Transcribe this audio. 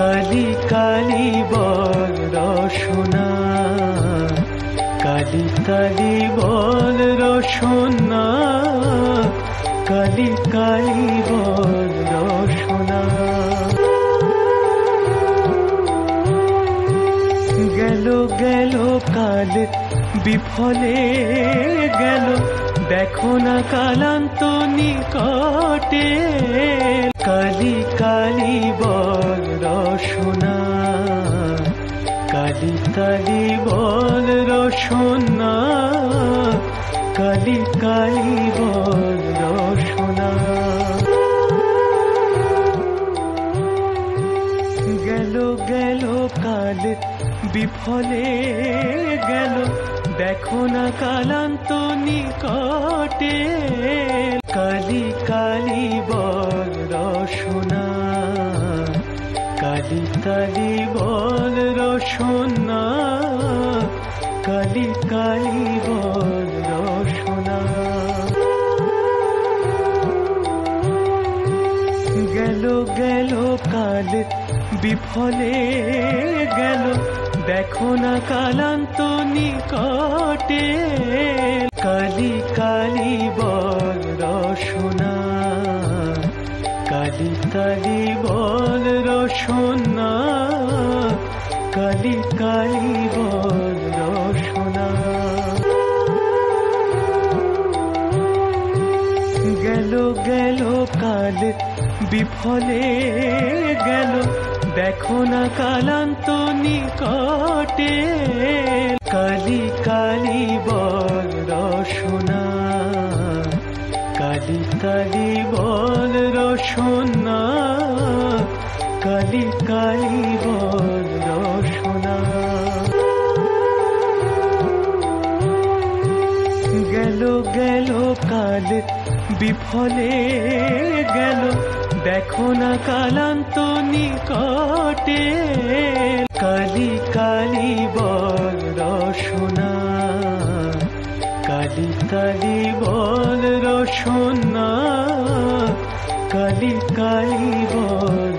কালি কালি বল রসনা। কালি কালি বল রসনা। কালি কালি বল রসনা। গেল গেল কাল বিফলে। গেল, দেখো না কালান্ত নিকটে। কালি কালি বল কালি কালি বল রসনা কালি কালি বল রসনা। গেল গেল কাল বিফলে, গেল, দেখো না কালান্ত নিকটে। কালি কালি বল কালি বল রসনা, কালি কালি বল রসনা। গেল গেল কাল বিফলে গেল, দেখো না কালান্ত নিকটে। কালি কালি বল রসনা, কালি কালি বল রসনা। গেল গেল কাল বিফলে গেল, দেখো না কালান্ত নিকটে। কালি কালি বল রসনা কালি কালি বল রসনা কালি কালি বল গেল গেল কাল, বিফলে গেল। দেখো না কালান্ত নিকটে। কালি কালি বল রসনা। কালি কালি বল রসনা। কালি কালি বল